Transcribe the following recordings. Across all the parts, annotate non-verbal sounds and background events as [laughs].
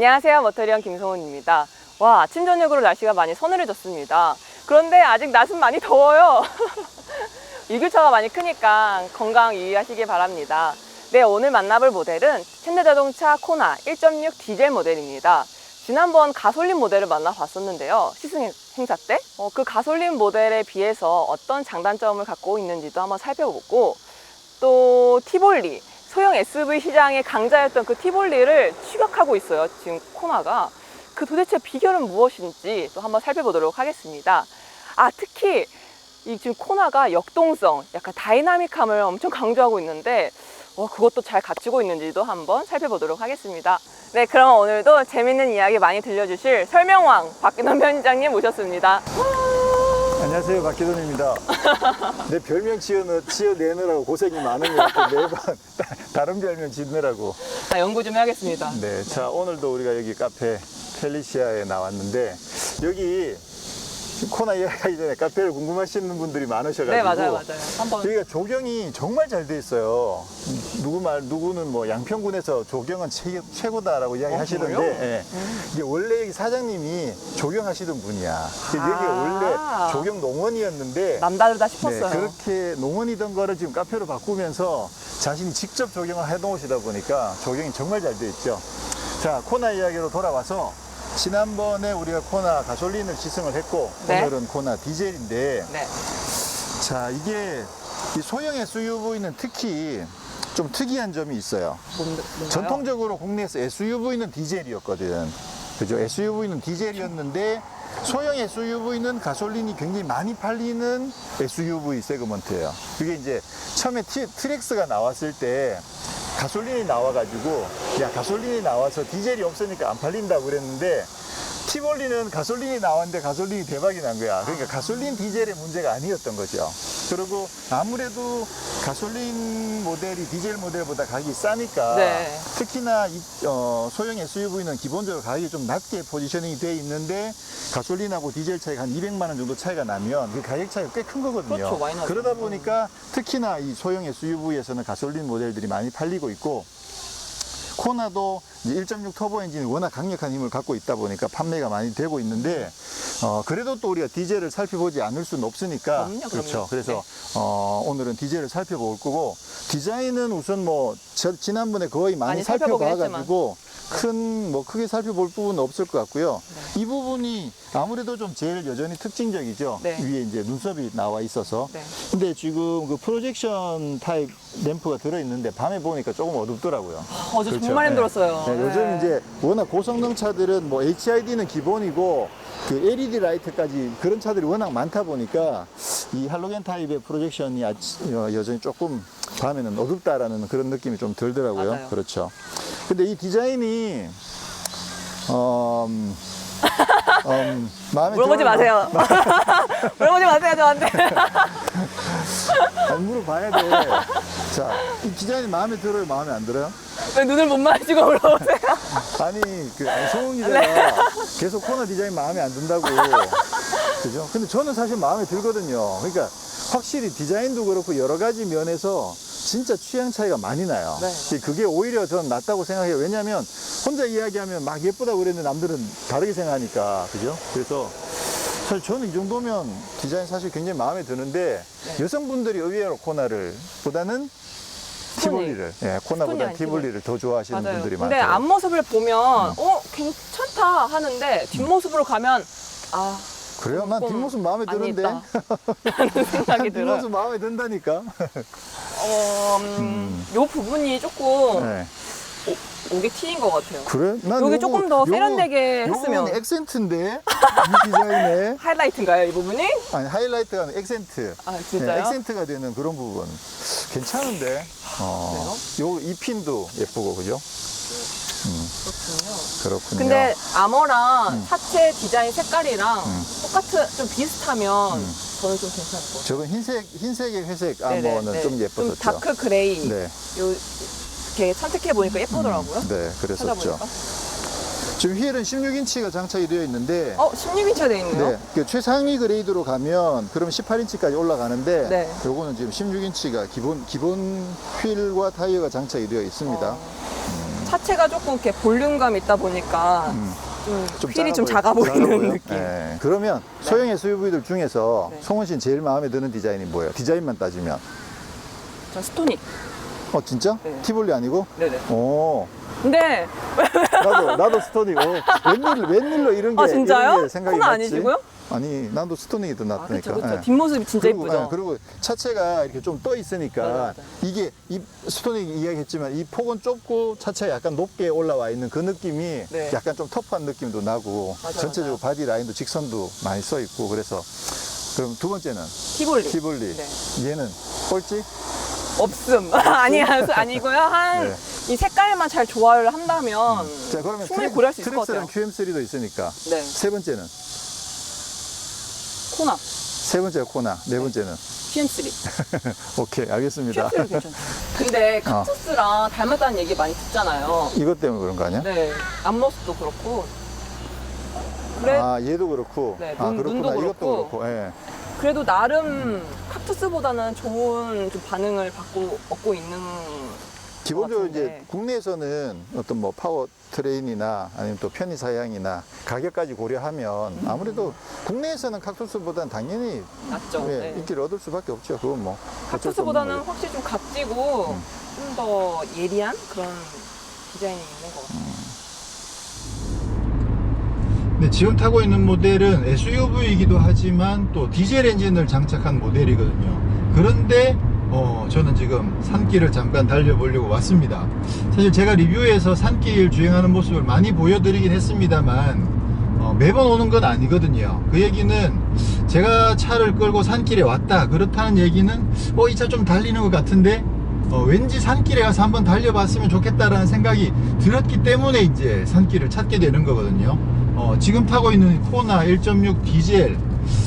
안녕하세요. 머터리언 김성훈입니다. 와, 아침 저녁으로 날씨가 많이 서늘해졌습니다. 그런데 아직 낮은 많이 더워요. [laughs] 일교차가 많이 크니까 건강 유의하시길 바랍니다. 네, 오늘 만나볼 모델은 현대자동차 코나 1.6 디젤 모델입니다. 지난번 가솔린 모델을 만나봤었는데요. 시승 행- 행사 때. 어, 그 가솔린 모델에 비해서 어떤 장단점을 갖고 있는지도 한번 살펴보고 또 티볼리, 소형 SUV 시장의 강자였던 그 티볼리를 추격하고 있어요. 지금 코나가. 그 도대체 비결은 무엇인지 또 한번 살펴보도록 하겠습니다. 아, 특히 이 지금 코나가 역동성, 약간 다이나믹함을 엄청 강조하고 있는데 어, 그것도 잘 갖추고 있는지도 한번 살펴보도록 하겠습니다. 네, 그럼 오늘도 재밌는 이야기 많이 들려주실 설명왕 박기남 편장님 모셨습니다. 안녕하세요 박기돈입니다. [laughs] 내 별명 지어, 지어내느라고 고생이 많은 것 같아요. 매번 [laughs] 따- 다른 별명 짓느라고. 아, 연구 좀 해야겠습니다. 네, 자 오늘도 우리가 여기 카페 펠리시아에 나왔는데 여기 코나 이야기하기 전에 카페를 궁금하시는 분들이 많으셔가지고 네, 맞아요, 맞아요. 한번 여기가 조경이 정말 잘 돼 있어요. 누구 말 누구는 뭐 양평군에서 조경은 최, 최고다라고 이야기하시던데 어, 정말요? 예. 이게 원래 여기 사장님이 조경하시던 분이야. 그래서 여기가 아. 원래 조경 농원이었는데 남다르다 네, 싶었어요. 그렇게 농원이던 거를 지금 카페로 바꾸면서 자신이 직접 조경을 해놓으시다 보니까 조경이 정말 잘 돼 있죠. 자, 코나 이야기로 돌아와서 지난번에 우리가 코나 가솔린을 시승을 했고 네. 오늘은 코나 디젤인데 네. 자, 이게 이 소형 SUV는 특히 좀 특이한 점이 있어요. 뭔-? 전통적으로 국내에서 SUV는 디젤이었거든. 그죠? SUV는 디젤이었는데 소형 SUV는 가솔린이 굉장히 많이 팔리는 SUV 세그먼트예요. 그게 이제 처음에 티- 트렉스가 나왔을 때 가솔린이 나와가지고 야 가솔린이 나와서 디젤이 없으니까 안 팔린다고 그랬는데 티볼리는 가솔린이 나왔는데 가솔린이 대박이 난 거야. 그러니까 가솔린 디젤의 문제가 아니었던 거죠. 그리고 아무래도 가솔린 모델이 디젤 모델보다 가격이 싸니까 네. 특히나 이, 어, 소형 SUV는 기본적으로 가격이 좀 낮게 포지셔닝이 돼 있는데 가솔린하고 디젤 차이가 한 200만 원 정도 차이가 나면 그 가격 차이가 꽤 큰 거거든요. 그렇죠. 그러다 보니까 특히나 이 소형 SUV에서는 가솔린 모델들이 많이 팔리고 있고 코나도 이제 1.6 터보 엔진이 워낙 강력한 힘을 갖고 있다 보니까 판매가 많이 되고 있는데 어, 그래도 또 우리가 디젤을 살펴보지 않을 수는 없으니까 그럼요, 그럼요. 그렇죠. 그래서 네. 어, 오늘은 디젤을 살펴볼 거고 디자인은 우선 뭐 저- 지난번에 거의 많이, 많이 살펴봐가지고 큰 뭐 크게 살펴볼 부분은 없을 것 같고요. 이 부분이 아무래도 좀 제일 여전히 특징적이죠. 네. 위에 이제 눈썹이 나와 있어서. 네. 근데 지금 그 프로젝션 타입 램프가 들어있는데 밤에 보니까 조금 어둡더라고요. 어제 그렇죠. 정말 네. 힘들었어요. 네, 요즘 이제 워낙 고성능 차들은 뭐 HID는 기본이고 그 LED 라이트까지 그런 차들이 워낙 많다 보니까 이 할로겐 타입의 프로젝션이 어, 여전히 조금 밤에는 어둡다라는 그런 느낌이 좀 들더라고요. 맞아요. 그렇죠. 근데 이 디자인이 어, 음, 음, 마음에 물어보지 들어요. 마세요. [laughs] 물어보지 마세요, 저한테. 아니, 물어봐야 돼. 자, 이 디자인이 마음에 들어요? 마음에 안 들어요? 왜 눈을 못 마주고 물어보세요? 아니, 그, 아니, 송은 기자가 네. 계속 코너 디자인 마음에 안 든다고. 그죠? 근데 저는 사실 마음에 들거든요. 그러니까 확실히 디자인도 그렇고 여러 가지 면에서 진짜 취향 차이가 많이 나요. 네. 그게 오히려 저는 낫다고 생각해요. 왜냐면 혼자 이야기하면 막 예쁘다고 그랬는데 남들은 다르게 생각하니까. 그죠? 그래서 사실 저는 이 정도면 디자인 사실 굉장히 마음에 드는데 네. 여성분들이 의외로 코나를 보다는 티볼리를, 예, 코나보다 티볼리를 더 좋아하시는 맞아요. 분들이 근데 많아요. 앞모습을 보면, 어, 괜찮다 하는데, 뒷모습으로 가면, 아, 그래요? 난 뒷모습 마음에 드는데. [laughs] [laughs] 들어요. 뒷모습 마음에 든다니까. 어, 음, 요 부분이 조금 네. 오게 튀인 것 같아요. 그래? 난 여기 요거- 조금 더 요거- 세련되게 요거는 했으면. 액센트인데 이 디자인에 [laughs] 하이라이트인가요, 이 부분이? 아니 하이라이트가 아니라 액센트. 아, 진짜요? 네, 액센트가 되는 그런 부분. 괜찮은데. 어. 요이 핀도 예쁘고 그죠? 그렇군요. 그렇군요. 근데 아머랑 음. 차체 디자인 색깔이랑 음. 똑같은 좀 비슷하면 음. 저는 좀 같아요. 저건 흰색 흰색의 회색 네네, 아머는 네. 좀 예뻤었죠. 다크 그레이 네. 요 이렇게 선택해 보니까 예쁘더라고요. 네, 그랬었죠. 찾아보니까. 지금 휠은 16인치가 장착이 되어 있는데 어, 16인치가 돼 있네요. 네, 그 최상위 그레이드로 가면 그럼 18인치까지 올라가는데 네. 요거는 지금 16인치가 기본 기본 휠과 타이어가 장착이 되어 있습니다. 어. 차체가 조금 이렇게 볼륨감 있다 보니까 음. 좀, 휠이 좀 작아 보이는 보여? 느낌. 예. 그러면 소형 SUV들 중에서 네. 송은 씨는 제일 마음에 드는 디자인이 뭐예요? 디자인만 따지면. 저 스토닉. 어, 진짜? 네. 티볼리 아니고? 네네. 오. 근데 나도, 나도 스토닉. 오, 웬일, 웬일로 이런 게. 아, 진짜요? 이런 게 생각이 났지? 아니시고요? 아니, 나도 스토닉이 더 아, 낫다니까. 그쵸, 그쵸. 예. 뒷모습이 진짜 그리고, 이쁘죠? 예, 그리고 차체가 이렇게 좀 떠 있으니까 맞아, 맞아. 이게 이 스토닉 이야기했지만 이 폭은 좁고 차체가 약간 높게 올라와 있는 그 느낌이 네. 약간 좀 터프한 느낌도 나고 맞아, 전체적으로 바디 라인도 직선도 많이 써 있고 그래서 그럼 두 번째는 티볼리. 티볼리 네. 얘는 꼴찌? 없음. [laughs] 아니야, 아니고요. 한, 네. 이 색깔만 잘 조화를 한다면 자 그러면 충분히 고려할 수 있을 것 트랙스랑 같아요. QM3도 있으니까 네. 세 번째는 코나, 세 번째 코나 네 번째는 QM3. [laughs] 오케이 알겠습니다 QM3는 괜찮아요. 근데 카투스랑 닮았다는 얘기 많이 듣잖아요. 이것 때문에 그런 거 아니야? 네. 앞모습도 그렇고. 그래, 아 얘도 그렇고 네, 아 눈- 그렇구나 눈도 이것도 그렇고. 그렇고 예. 그래도 나름 카투스보다는 좋은 좀 반응을 받고 얻고 있는 기본적으로. 이제 국내에서는 어떤 뭐 파워 트레인이나 아니면 또 편의 사양이나 가격까지 고려하면 음. 아무래도 국내에서는 칵투스보다는 당연히 낫죠. 예, 네. 인기를 얻을 수밖에 없죠. 그건 뭐 어쩔 수 없는 카투스보다는 거예요. 확실히 좀 각지고 음. 좀 더 예리한 그런 디자인이 있는 것 같아요. 네, 지금 타고 있는 모델은 SUV이기도 하지만 또 디젤 엔진을 장착한 모델이거든요. 그런데 어, 저는 지금 산길을 잠깐 달려보려고 왔습니다. 사실 제가 리뷰에서 산길 주행하는 모습을 많이 보여드리긴 했습니다만 어, 매번 오는 건 아니거든요. 그 얘기는 제가 차를 끌고 산길에 왔다 그렇다는 얘기는 어, 이 차 좀 달리는 것 같은데 어, 왠지 산길에 가서 한번 달려봤으면 좋겠다라는 생각이 들었기 때문에 이제 산길을 찾게 되는 거거든요. 어, 지금 타고 있는 코나 1.6 디젤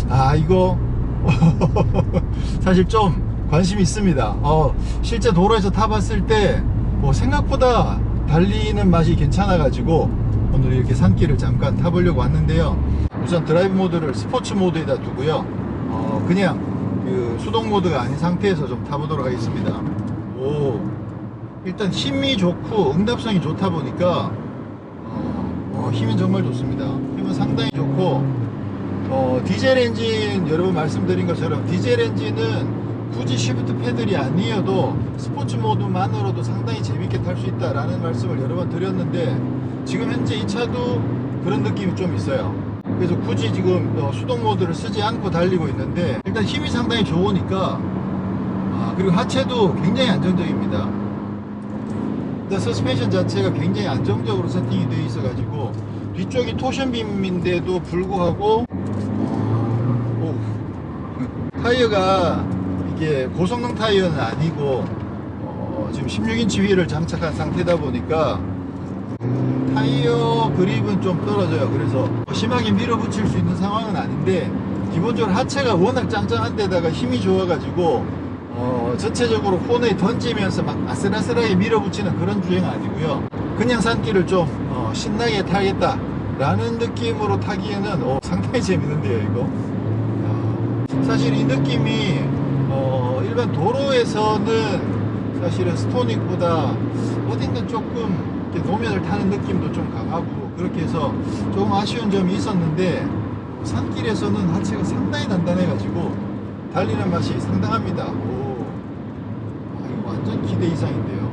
아 이거 [laughs] 사실 좀 관심이 있습니다. 어, 실제 도로에서 타봤을 때 뭐 생각보다 달리는 맛이 괜찮아 가지고 오늘 이렇게 산길을 잠깐 타보려고 왔는데요. 우선 드라이브 모드를 스포츠 모드에다 두고요. 어, 그냥 그 수동 모드가 아닌 상태에서 좀 타보도록 하겠습니다. 오, 일단 힘이 좋고 응답성이 좋다 보니까 어, 어, 힘은 정말 좋습니다. 힘은 상당히 좋고 어, 디젤 엔진 여러분 말씀드린 것처럼 디젤 엔진은 굳이 시프트 패들이 아니어도 스포츠 모드만으로도 상당히 재밌게 탈 수 있다라는 말씀을 여러 번 드렸는데 지금 현재 이 차도 그런 느낌이 좀 있어요. 그래서 굳이 지금 어, 수동 모드를 쓰지 않고 달리고 있는데 일단 힘이 상당히 좋으니까 아, 그리고 하체도 굉장히 안정적입니다. 일단 서스펜션 자체가 굉장히 안정적으로 세팅이 되어 있어 가지고 뒤쪽이 토션빔인데도 불구하고 어, 오, [laughs] 타이어가 이게 고성능 타이어는 아니고 어, 지금 16인치 휠을 장착한 상태다 보니까 타이어 그립은 좀 떨어져요. 그래서 심하게 밀어붙일 수 있는 상황은 아닌데 기본적으로 하체가 워낙 짱짱한 데다가 힘이 좋아 가지고 어, 전체적으로 코너에 던지면서 막 아슬아슬하게 밀어붙이는 그런 주행 아니고요. 그냥 산길을 좀 어, 신나게 타겠다 라는 느낌으로 타기에는 어, 상당히 재밌는데요, 이거. 야, 사실 이 느낌이 어, 일반 도로에서는 사실은 스토닉보다 어딘가 조금 노면을 타는 느낌도 좀 강하고 그렇게 해서 조금 아쉬운 점이 있었는데 산길에서는 하체가 상당히 단단해가지고 달리는 맛이 상당합니다. 오, 아, 이거 완전 기대 이상인데요.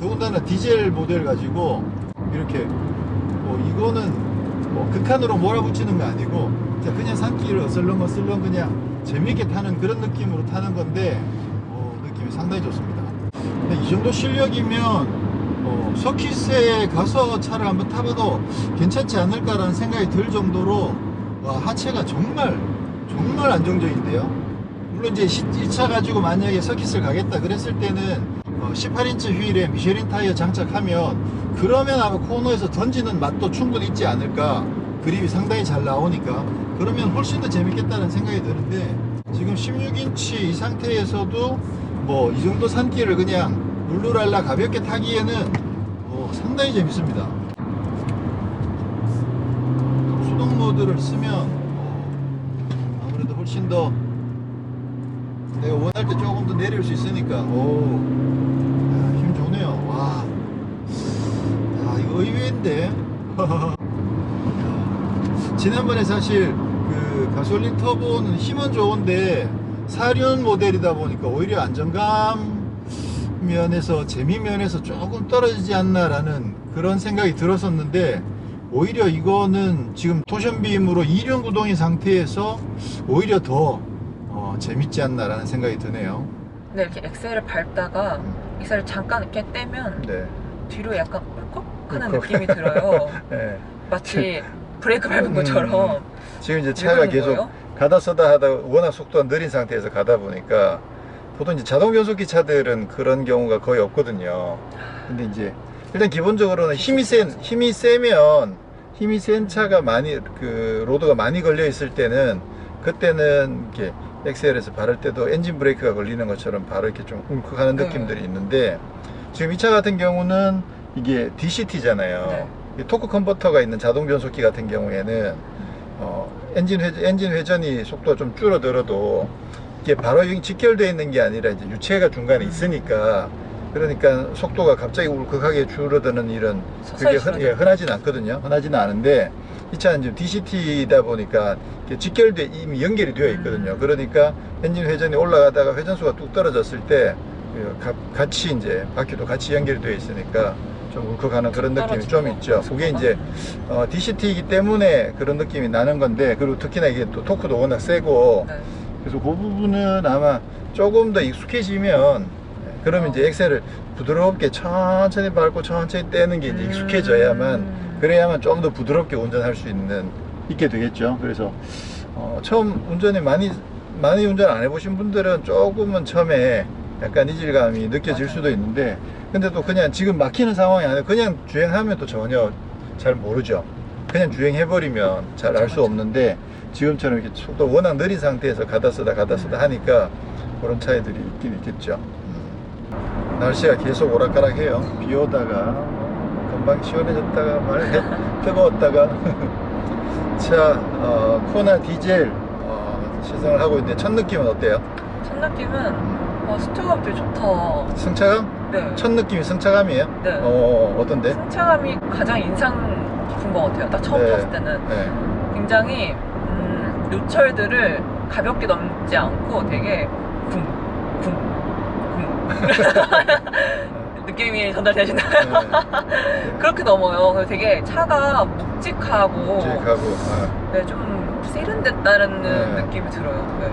더군다나 디젤 모델 가지고 이렇게 뭐 이거는 뭐 극한으로 몰아붙이는 거 아니고 자, 그냥 산길을 어슬렁 어슬렁 그냥 재밌게 타는 그런 느낌으로 타는 건데 어, 느낌이 상당히 좋습니다. 근데 이 정도 실력이면 어, 서킷에 가서 차를 한번 타봐도 괜찮지 않을까라는 생각이 들 정도로 와, 하체가 정말 정말 안정적인데요. 물론 이제 이차 가지고 만약에 서킷을 가겠다 그랬을 때는 어, 18인치 휠에 미쉐린 타이어 장착하면 그러면 아마 코너에서 던지는 맛도 충분히 있지 않을까 그립이 상당히 잘 나오니까 그러면 훨씬 더 재밌겠다는 생각이 드는데 지금 16인치 이 상태에서도 뭐 이 정도 산길을 그냥 룰루랄라 가볍게 타기에는 어, 상당히 재밌습니다 수동 모드를 쓰면 어, 아무래도 훨씬 더 내가 원할 때 조금 더 내릴 수 있으니까 오, 아, 힘 좋네요. 와, 의외인데. [laughs] 지난번에 사실 그 가솔린 터보는 힘은 좋은데 사륜 모델이다 보니까 오히려 안정감 면에서 재미 면에서 조금 떨어지지 않나라는 그런 생각이 들었었는데 오히려 이거는 지금 토션빔으로 이륜 구동인 상태에서 오히려 더 어, 재밌지 않나라는 생각이 드네요. 근데 이렇게 엑셀을 밟다가 엑셀을 잠깐 이렇게 떼면 네. 뒤로 약간 꿀꺽 하는 꿀꺽. 느낌이 들어요. [laughs] 네. 마치 브레이크 밟은 음. 것처럼. 지금 이제 왜 차가 계속 거예요? 가다 서다 하다 워낙 속도가 느린 상태에서 가다 보니까 보통 이제 자동 변속기 차들은 그런 경우가 거의 없거든요. 근데 이제 일단 기본적으로는 힘이 센 힘이 세면 힘이 센 차가 많이 그 로드가 많이 걸려 있을 때는 그때는 이렇게 엑셀에서 바를 때도 엔진 브레이크가 걸리는 것처럼 바로 이렇게 좀 울컥하는 네. 느낌들이 있는데 지금 이 차 같은 경우는 이게 DCT잖아요. 네. 토크 컨버터가 있는 자동 변속기 같은 경우에는 어, 엔진 회 엔진 회전이 속도가 좀 줄어들어도 이게 바로 여기 직결되어 있는 게 아니라 이제 유체가 중간에 있으니까 그러니까 속도가 갑자기 울컥하게 줄어드는 일은 그게 흔, 예. 흔하진 않거든요. 흔하지는 않은데 이 차는 지금 DCT이다 보니까 직결돼 이미 연결이 되어 있거든요. 음. 그러니까 엔진 회전이 올라가다가 회전수가 뚝 떨어졌을 때그 가- 같이 이제 바퀴도 같이 연결이 되어 있으니까 좀 울컥하는 그런 느낌이 좀 있죠. 거. 그게 이제 어, DCT이기 때문에 그런 느낌이 나는 건데 그리고 특히나 이게 또 토크도 워낙 세고 네. 그래서 그 부분은 아마 조금 더 익숙해지면 그러면 어. 이제 엑셀을 부드럽게 천천히 밟고 천천히 떼는 게 이제 음. 익숙해져야만 그래야만 좀 더 부드럽게 운전할 수 있는 있게 되겠죠. 그래서 어, 처음 운전에 많이 많이 운전 안 해보신 분들은 조금은 처음에 약간 이질감이 느껴질 맞아요. 수도 있는데 근데 또 그냥 지금 막히는 상황이 아니라 그냥 주행하면 또 전혀 잘 모르죠. 그냥 주행해버리면 잘 알 수. 없는데 지금처럼 이렇게 속도 워낙 느린 상태에서 가다 쓰다 가다 쓰다 음. 하니까 그런 차이들이 있긴 있겠죠. 음. 날씨가 계속 오락가락해요. 비 오다가 금방 시원해졌다가 말 [laughs] 뜨거웠다가 [laughs] 자 어, 코나 디젤 어, 시승을 하고 있는데 첫 느낌은 어때요? 첫 느낌은 어, 스토어감 되게 좋다. 승차감? 네. 첫 느낌이 승차감이에요? 네. 어 어떤데? 승차감이 가장 인상 깊은 것 같아요. 딱 처음 네. 탔을 때는 네. 굉장히 음, 요철들을 가볍게 넘지 않고 되게 쿵, 쿵, 쿵 [laughs] 느낌이 전달되시나요? 네. 그렇게 넘어요. 그래서 되게 차가 묵직하고 하고 어. 네, 좀 세련됐다는 네. 느낌이 들어요. 네.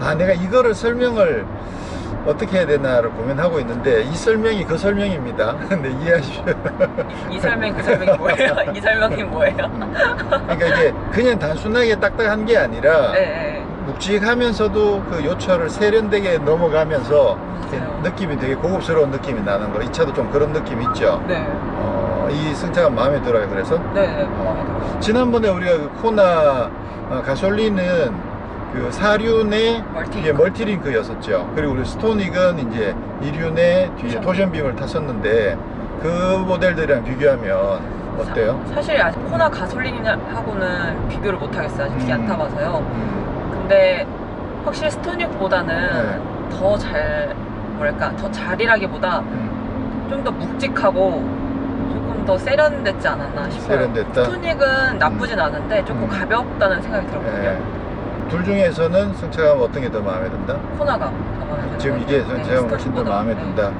아 내가 이거를 설명을 어떻게 해야 되나를 고민하고 있는데 이 설명이 그 설명입니다. [laughs] 근데 이해하십시오. 이, 이 설명 그 설명이 뭐예요? [laughs] 이 설명이 뭐예요? 그러니까 이게 그냥 단순하게 딱딱한 게 아니라 네, 네. 묵직하면서도 그 요철을 세련되게 넘어가면서 맞아요. 느낌이 되게 고급스러운 느낌이 나는 거. 이 차도 좀 그런 느낌 있죠. 네. 어, 이 승차가 마음에 들어요. 그래서 네, 네. 마음에 들어요. 지난번에 우리가 그 코나 어, 가솔린은 그 사륜의 멀티. 이게 멀티링크였었죠. 그리고 우리 스토닉은 이제 이륜의 뒤에. 토션빔을 탔었는데 그 모델들이랑 비교하면 어때요? 사, 실 아직 코나 가솔린하고는 비교를 못 하겠어요. 아직 음. 안 타봐서요. 음, 근데 확실히 스토닉보다는 네. 더잘 뭐랄까 더 잘이라기보다 음, 좀더 묵직하고 조금 더 세련됐지 않았나 싶어요. 세련됐다. 스토닉은 나쁘진 않은데 조금 음. 가볍다는 생각이 들었거든요. 예. 둘 중에서는 승차감 어떤 게 더 마음에 든다? 코나가 지금 것 이게 같아요. 네, 승차감 훨씬 더. 마음에 네. 든다.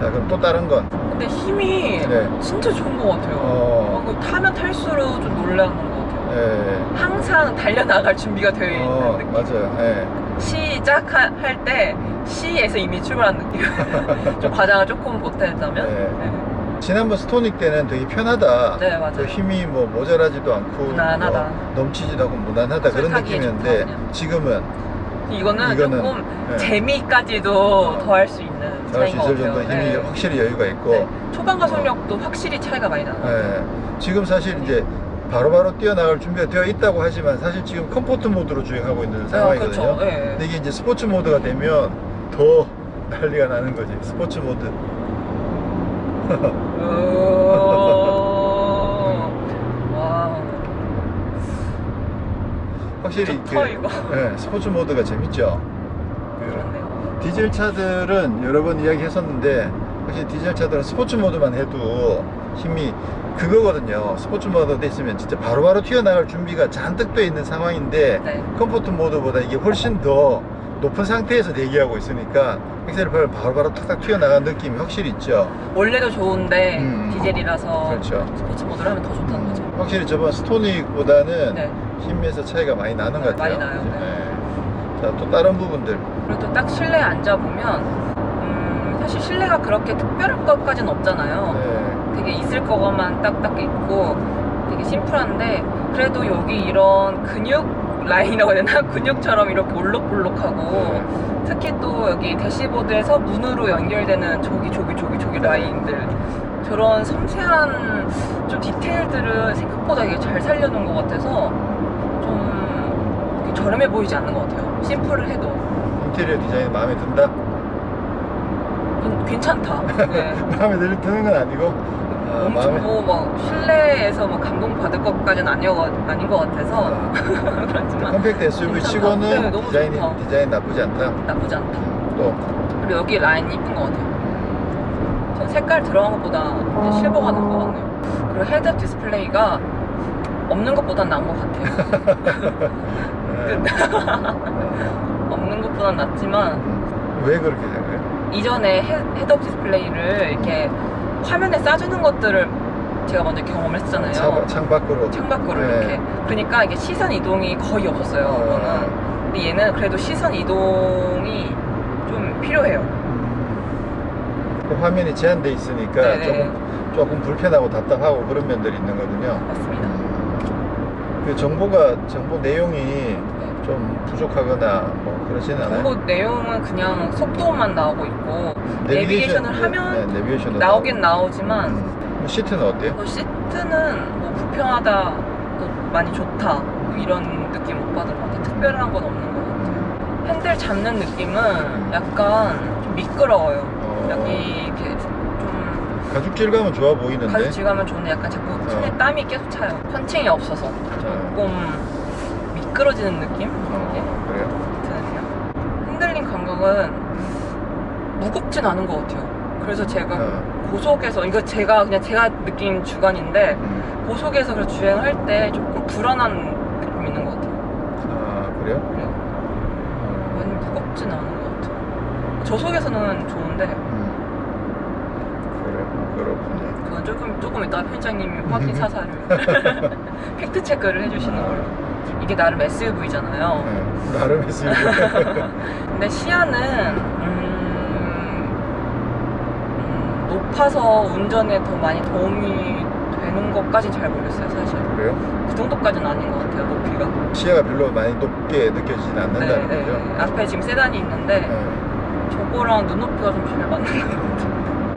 자, 그럼 또 다른 건? 근데 힘이 네. 진짜 좋은 것 같아요. 어. 어, 그 타면 탈수록 좀 놀라는 것 같아요. 예. 항상 달려나갈 준비가 되어 있는 어, 느낌. 맞아요. 예. 시작할 때 C에서 이미 출발한 느낌. [laughs] 좀 과장을 조금 보태자면. 네. 네. 지난번 스토닉 때는 되게 편하다. 네, 맞아요. 그 힘이 뭐 모자라지도 않고 무난하다. 뭐 넘치지도 않고 무난하다 그런 타기에 느낌이었는데 그냥. 지금은 이거는, 이거는, 조금 네. 재미까지도 더할 수 있는 할수 차이인 것 있을 같아요. 정도 힘이 네. 확실히 여유가 있고 네. 초반 가속력도 확실히 차이가 많이 나요. 예. 지금 사실 이제 바로바로 뛰어나갈 준비가 되어 있다고 하지만 사실 지금 컴포트 모드로 주행하고 있는 상황이거든요. 그렇죠. 네. 근데 이게 이제 스포츠 모드가 되면 더 [laughs] 난리가 나는 거지. 스포츠 모드. [laughs] 와. 확실히 좋다, 이거. 예, 스포츠 모드가 재밌죠. 그. 디젤 차들은 여러 번 이야기했었는데 확실히 디젤 차들은 스포츠 모드만 해도 힘이 그거거든요. 스포츠 모드 돼 있으면 진짜 바로바로 튀어나갈 준비가 잔뜩 돼 있는 상황인데 네. 컴포트 모드보다 이게 훨씬 더 높은 상태에서 대기하고 있으니까 엑셀을 바로바로 탁탁 튀어나가는 느낌이 확실히 있죠. 원래도 좋은데 음. 디젤이라서 그렇죠. 스포츠 모드로 하면 더 좋다는 거죠. 확실히 저번 스토닉보다는 네. 힘에서 차이가 많이 나는 것 같아요. 많이 나요, 네. 네. 자, 또 다른 부분들. 그리고 또 딱 실내에 앉아보면 음, 사실 실내가 그렇게 특별할 것까지는 없잖아요. 네. 되게 있을 거만 딱딱 있고 되게 심플한데 그래도 여기 이런 근육 라인이라고 해야 되나? 근육처럼 이렇게 올록볼록하고 네. 특히 또 여기 대시보드에서 문으로 연결되는 저기 저기 저기 저기 라인들 저런 섬세한 좀 디테일들을 생각보다 되게 잘 살려놓은 것 같아서 좀 저렴해 보이지 않는 것 같아요 심플을 해도 인테리어 디자인 마음에 든다? 괜- 괜찮다 [laughs] 네. 마음에 들, 드는 건 아니고 아, 엄청 뭐막 실내에서 뭐 감동 받을 것까지는 아니어, 아닌 것 같아서 아, [laughs] 그렇지만 컴팩트 SUV 괜찮다. 치고는 네, 너무 디자인이, 좋다. 디자인 나쁘지 않다. 나쁘지 않다 또 그리고 여기 라인 이쁜 것 같아요 전 색깔 들어간 것보다 이제 실버가 나은 것 같네요 그리고 헤드업 디스플레이가 없는 것보단 나은 것 같아요 네. [laughs] [laughs] 없는 것보단 낫지만 왜 그렇게 생각해요? 이전에 헤, 헤드업 디스플레이를 이렇게 화면에 싸주는 것들을 제가 먼저 경험을 했잖아요 차, 창 밖으로 창밖으로 네. 이렇게 그러니까 이게 시선 이동이 거의 없었어요 어. 이거는 근데 얘는 그래도 시선 이동이 좀 필요해요 그 화면이 제한돼 있으니까 네네. 조금 조금 불편하고 답답하고 그런 면들이 있는 거든요. 맞습니다 그 정보가 정보 내용이 좀 부족하거나 뭐 그러지는 않아요. 정보 내용은 그냥 속도만 나오고 있고 내비게이션을 네, 하면 네, 내비게이션은 나오긴 나오지만 음. 뭐 시트는 어때요? 뭐 시트는 뭐 불편하다 또 많이 좋다. 뭐 이런 느낌 못 받은 것 같아요. 특별한 건 없는 것 같아요. 핸들 잡는 느낌은 약간 좀 미끄러워요. 어, 여기 이렇게 좀 가죽 질감은 좋아 보이는데. 가죽 질감은 좋은데 약간 자꾸 손에 어. 땀이 계속 차요 펀칭이 없어서 조금 미끄러지는 느낌? 어, 그래요? 드네요 핸들링 감각은 무겁진 않은 것 같아요 그래서 제가 어. 고속에서 이거 제가 그냥 제가 느낀 주관인데 음. 고속에서 그래 주행할 때 조금 불안한 느낌 있는 것 같아요 아 그래요? 그래요. 어, 많이 무겁진 않은 것 같아요 저속에서는 좋은데 음. 그래 그렇군요. 그건 조금 이따 편장님이 확인 [laughs] 사살을 [laughs] 팩트 체크를 해주시는 걸로 이게 나름 SUV잖아요 네, 나름 했습니다. [laughs] 근데 시야는 음, 음, 높아서 운전에 더 많이 도움이 되는 것까진 잘 모르겠어요 사실 그래요? 그 정도까지는 아닌 것 같아요 높이가 시야가 별로 많이 높게 느껴지진 않는다는 네, 거죠. 네. 앞에 지금 세단이 있는데 네. 저거랑 눈높이가 좀 잘 맞는 것 같아요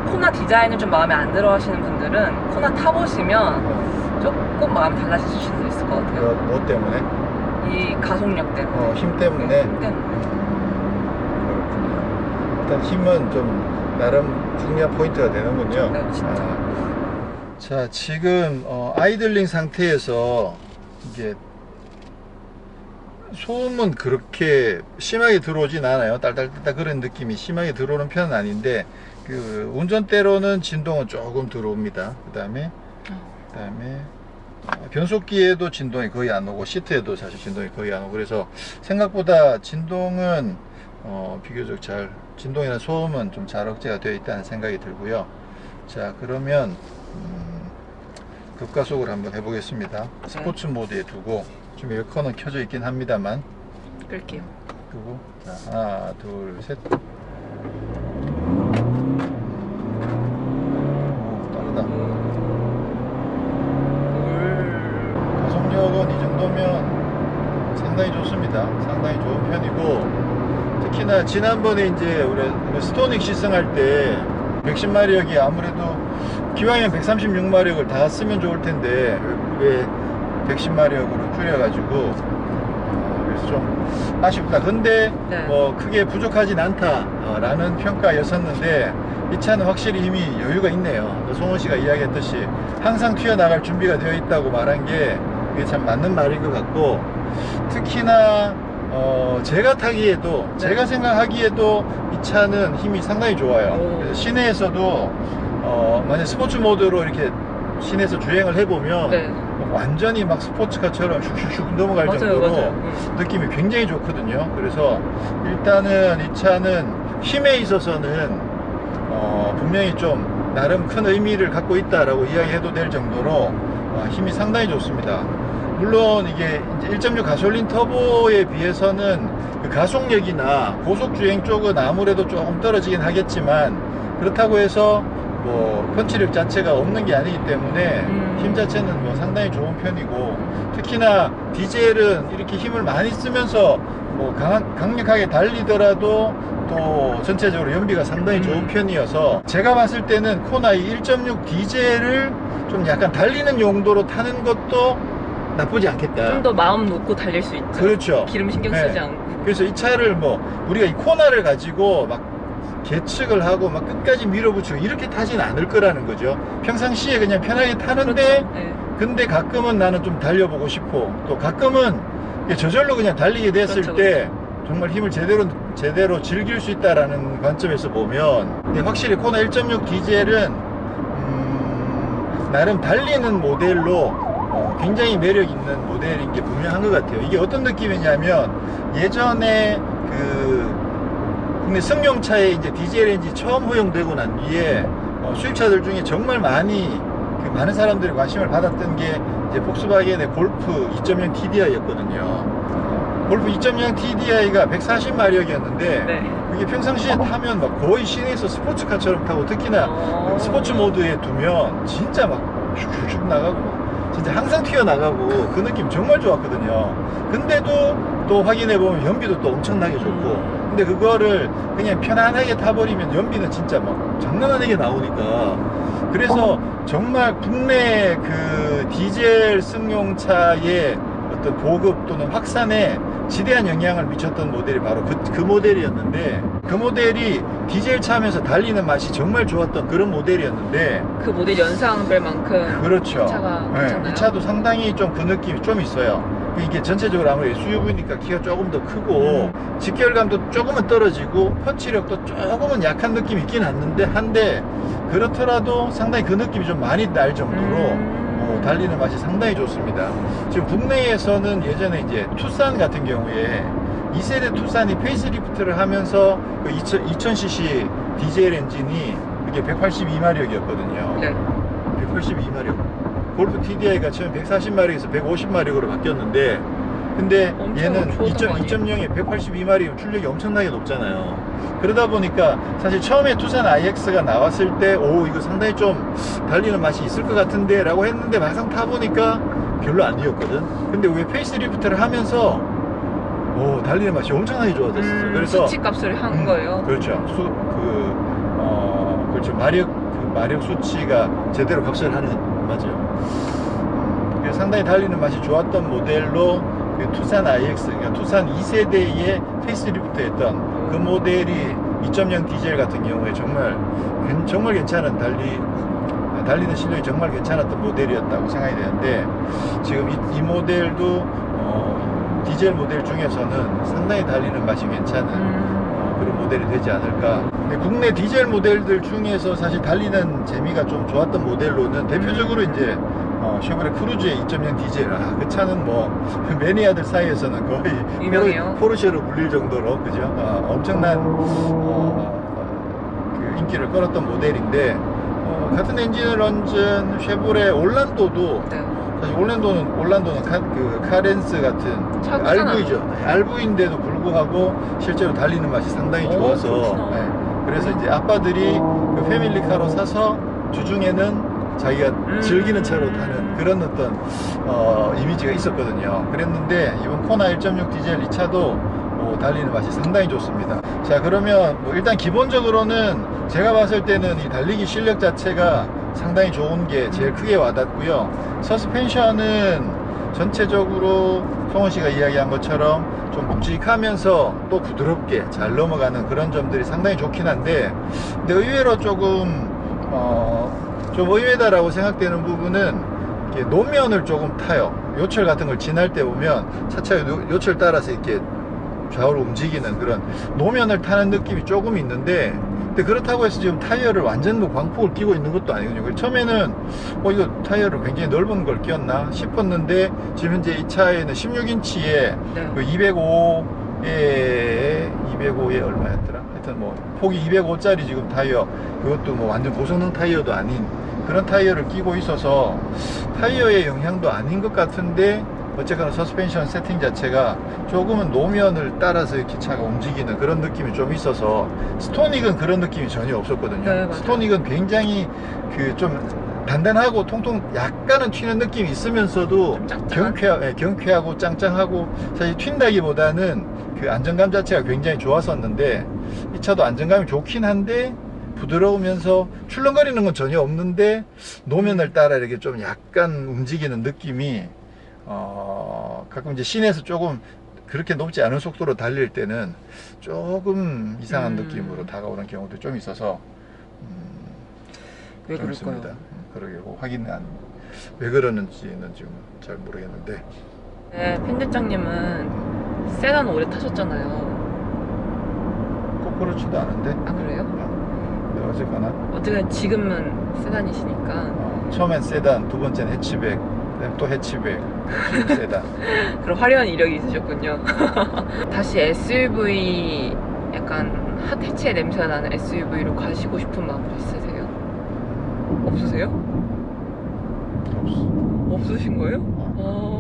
코나 디자인을 좀 마음에 안 들어 하시는 분들은 코나 타보시면 어, 조금 마음이 달라지실 수도 있을 것 뭐, 같아요 뭐 때문에? 이 가속력 때문에 어, 힘 때문에? 힘 때문에 그렇군요. 일단 힘은 좀 나름 중요한 포인트가 되는군요. 네, 진짜. 아. 자, 지금 어, 아이들링 상태에서 이게 소음은 그렇게 심하게 들어오진 않아요. 딸딸딸딸 그런 느낌이 심하게 들어오는 편은 아닌데 그 운전대로는 진동은 조금 들어옵니다. 그 다음에 그 다음에 어, 변속기에도 진동이 거의 안 오고 시트에도 사실 진동이 거의 안 오고 그래서 생각보다 진동은 어, 비교적 잘 진동이나 소음은 좀 잘 억제가 되어 있다는 생각이 들고요. 자 그러면 음, 급가속을 한번 해보겠습니다. 스포츠 모드에 두고 지금 에어컨은 켜져 있긴 합니다만 끌게요 두고 자 하나 둘 셋 빠르다. 올 가속력은 이 정도면 상당히 좋습니다. 상당히 좋은 편이고 특히나 지난번에 이제 우리 스토닉 시승할 때 110마력이 아무래도 기왕이면 136마력을 다 쓰면 좋을 텐데 왜 110마력으로 줄여가지고 어, 그래서 좀 아쉽다. 근데 네. 뭐 크게 부족하진 않다라는 평가였었는데 이 차는 확실히 힘이 여유가 있네요. 또 송원 씨가 이야기했듯이 항상 튀어나갈 준비가 되어 있다고 말한 게 이게 참 맞는 말인 것 같고 특히나 어, 제가 타기에도 네. 제가 생각하기에도 이 차는 힘이 상당히 좋아요. 오. 그래서 시내에서도 어, 만약 스포츠 모드로 이렇게 시내에서 주행을 해보면 네. 완전히 막 스포츠카처럼 슉슉슉 넘어갈 맞아요, 정도로 맞아요. 음. 느낌이 굉장히 좋거든요. 그래서 일단은 이 차는 힘에 있어서는 어, 분명히 좀 나름 큰 의미를 갖고 있다라고 이야기해도 될 정도로 어, 힘이 상당히 좋습니다. 물론 이게 이제 1.6 가솔린 터보에 비해서는 그 가속력이나 고속 주행 쪽은 아무래도 조금 떨어지긴 하겠지만 그렇다고 해서 뭐 펀치력 자체가 없는 게 아니기 때문에 음. 힘 자체는 뭐 상당히 좋은 편이고 특히나 디젤은 이렇게 힘을 많이 쓰면서 뭐 강, 강력하게 달리더라도 또 전체적으로 연비가 상당히 좋은 음. 편이어서 제가 봤을 때는 코나이 1.6 디젤을 좀 약간 달리는 용도로 타는 것도 나쁘지 않겠다. 좀 더 마음 놓고 달릴 수 있죠. 그렇죠. 기름 신경 네. 쓰지 않고. 그래서 이 차를 뭐 우리가 이 코나를 가지고 막 계측을 하고 막 끝까지 밀어붙이고 이렇게 타진 않을 거라는 거죠. 평상시에 그냥 편하게 타는데 그렇죠. 네. 근데 가끔은 나는 좀 달려보고 싶고 또 가끔은 저절로 그냥 달리게 됐을 그렇죠, 때 정말 힘을 제대로 제대로 즐길 수 있다라는 관점에서 보면 근데 확실히 코나 1.6 디젤은 음, 나름 달리는 모델로 어, 굉장히 매력 있는 모델인 게 분명한 것 같아요. 이게 어떤 느낌이냐면 예전에 그 국내 승용차에 이제 디젤 엔진 처음 허용되고 난 뒤에 어, 수입차들 중에 정말 많이 그 많은 사람들이 관심을 받았던 게 이제 폭스바겐의 골프 2.0 TDI였거든요. 골프 2.0 TDI가 140마력이었는데 네. 그게 평상시에 타면 막 거의 시내에서 스포츠카처럼 타고 특히나 어. 그 스포츠 모드에 두면 진짜 막 슉슉슉 나가고 막 진짜 항상 튀어나가고 그 느낌 정말 좋았거든요. 근데도 또 확인해 보면 연비도 또 엄청나게 좋고. 근데 그거를 그냥 편안하게 타버리면 연비는 진짜 막 장난 아니게 나오니까. 그래서 정말 국내 그 디젤 승용차의 어떤 보급 또는 확산에 지대한 영향을 미쳤던 모델이 바로 그, 그 모델이었는데 그 모델이 디젤 차면서 달리는 맛이 정말 좋았던 그런 모델이었는데 그 모델 연상별만큼 그렇죠. 이 차가 네? 이 차도 상당히 좀 그 느낌이 좀 있어요. 이게 전체적으로 아무래도 SUV니까 키가 조금 더 크고 음. 직결감도 조금은 떨어지고 펀치력도 조금은 약한 느낌이 있긴 한데 한데 그렇더라도 상당히 그 느낌이 좀 많이 날 정도로 음. 어, 달리는 맛이 상당히 좋습니다. 지금 국내에서는 예전에 이제 투싼 같은 경우에 2세대 투싼이 페이스리프트를 하면서 그 2000cc 디젤 엔진이 그게 182마력이었거든요. 네. 182마력. 골프 TDI가 처음 140마력에서 150마력으로 바뀌었는데, 근데 얘는 좋았던 거 아니에요? 2.0에 182마력이면 출력이 엄청나게 높잖아요. 그러다 보니까 사실 처음에 투싼 IX가 나왔을 때, 오, 이거 상당히 좀 달리는 맛이 있을 것 같은데, 라고 했는데 막상 타보니까 별로 아니었거든. 근데 왜 페이스리프트를 하면서, 오, 달리는 맛이 엄청나게 좋아졌어요. 음, 그래서. 수치 값을 한 음, 거예요. 그렇죠. 수, 그, 어, 그렇죠. 마력, 그 마력 수치가 제대로 값을 하는, 맞아요. 음, 상당히 달리는 맛이 좋았던 모델로 그 투산 IX, 그러니까 투산 2세대의 페이스리프트 했던 그 모델이 2.0 디젤 같은 경우에 정말, 괜- 정말 괜찮은 달리, 달리는 실력이 정말 괜찮았던 모델이었다고 생각이 되는데 지금 이, 이 모델도 어, 디젤 모델 중에서는 상당히 달리는 맛이 괜찮은 음. 어, 그런 모델이 되지 않을까. 근데 국내 디젤 모델들 중에서 사실 달리는 재미가 좀 좋았던 모델로는 대표적으로 이제 어, 쉐보레 크루즈의 2.0 디젤. 아, 그 차는 뭐 [laughs] 매니아들 사이에서는 거의 유명해요. 포르, 쉐로 불릴 정도로 그죠? 어, 엄청난 어, 그 인기를 끌었던 모델인데 어, 같은 엔진을 얹은 쉐보레 올란도도 네. 사실 올란도는 올란도는 카, 그 카렌스 같은 차 크잖아요. RV죠. RV인데도 불구하고 실제로 달리는 맛이 상당히 오, 좋아서 그렇구나. 네. 그래서 이제 아빠들이 그 패밀리카로 사서 주중에는 자기가 음. 즐기는 차로 타는 그런 어떤 어, 이미지가 있었거든요. 그랬는데 이번 코나 1.6 디젤 이 차도 어, 달리는 맛이 상당히 좋습니다. 자 그러면 뭐 일단 기본적으로는 제가 봤을 때는 이 달리기 실력 자체가 상당히 좋은 게 제일 크게 와닿고요. 서스펜션은 전체적으로 성원 씨가 이야기한 것처럼 좀 묵직하면서 또 부드럽게 잘 넘어가는 그런 점들이 상당히 좋긴 한데 근데 의외로 조금 어, 좀 의외다라고 생각되는 부분은 이렇게 노면을 조금 타요. 요철 같은 걸 지날 때 보면 차차가 요- 요철 따라서 이렇게 좌우로 움직이는 그런 노면을 타는 느낌이 조금 있는데 근데 그렇다고 해서 지금 타이어를 완전 뭐 광폭을 끼고 있는 것도 아니거든요. 처음에는 어 이거 타이어를 굉장히 넓은 걸 끼웠나 싶었는데 지금 현재 이 차에는 16인치에 네. 그 205에 205에 얼마였더라? 하여튼 뭐 폭이 205짜리 지금 타이어 그것도 뭐 완전 고성능 타이어도 아닌 그런 타이어를 끼고 있어서 타이어의 영향도 아닌 것 같은데 어쨌거나 서스펜션 세팅 자체가 조금은 노면을 따라서 이렇게 차가 움직이는 그런 느낌이 좀 있어서 스토닉은 그런 느낌이 전혀 없었거든요. 네. 스토닉은 굉장히 그 좀 단단하고 통통 약간은 튀는 느낌이 있으면서도? 경쾌하, 예, 경쾌하고 짱짱하고 사실 튄다기보다는 그 안정감 자체가 굉장히 좋았었는데 이 차도 안정감이 좋긴 한데 부드러우면서 출렁거리는 건 전혀 없는데 노면을 따라 이렇게 좀 약간 움직이는 느낌이 어 가끔 이제 시내에서 조금 그렇게 높지 않은 속도로 달릴 때는 조금 이상한 음. 느낌으로 다가오는 경우도 좀 있어서 음, 왜 그럴까요? 있습니다. 음, 그러게 확인은 안, 왜 그러는지는 지금 잘 모르겠는데 네, 편집장님은 세단 오래 타셨잖아요. 꼭 그렇지도 않은데 아 그래요? 네, 어쨌거나 어쨌든 지금은 세단이시니까 어, 처음엔 세단, 두 번째는 해치백, 그다음에 또 해치백, 지금 세단. [laughs] 그런 화려한 이력이 있으셨군요. [laughs] 다시 SUV 약간 핫 해치의 냄새가 나는 SUV로 가시고 싶은 마음 있으세요? 없으세요? 없어. 없으신 거예요? 어. 어...